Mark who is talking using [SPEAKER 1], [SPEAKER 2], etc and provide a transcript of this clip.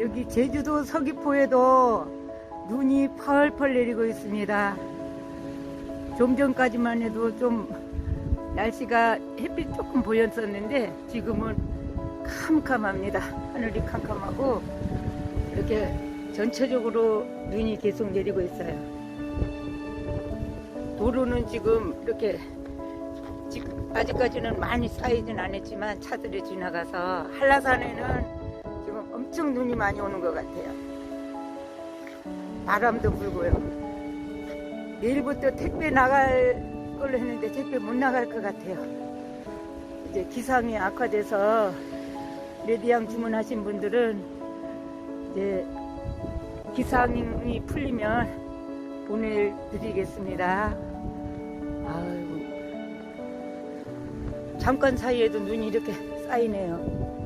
[SPEAKER 1] 여기 제주도 서귀포에도 눈이 펄펄 내리고 있습니다. 좀 전까지만 해도 좀 날씨가 햇빛 조금 보였었는데 지금은 캄캄합니다. 하늘이 캄캄하고 이렇게 전체적으로 눈이 계속 내리고 있어요. 도로는 지금 이렇게 아직까지는 많이 쌓이진 않았지만 차들이 지나가서 한라산에는 엄청 눈이 많이 오는 것 같아요. 바람도 불고요. 내일부터 택배 나갈 걸로 했는데 택배 못 나갈 것 같아요. 이제 기상이 악화돼서 레디양 주문하신 분들은 이제 기상이 풀리면 보내드리겠습니다. 아이고. 잠깐 사이에도 눈이 이렇게 쌓이네요.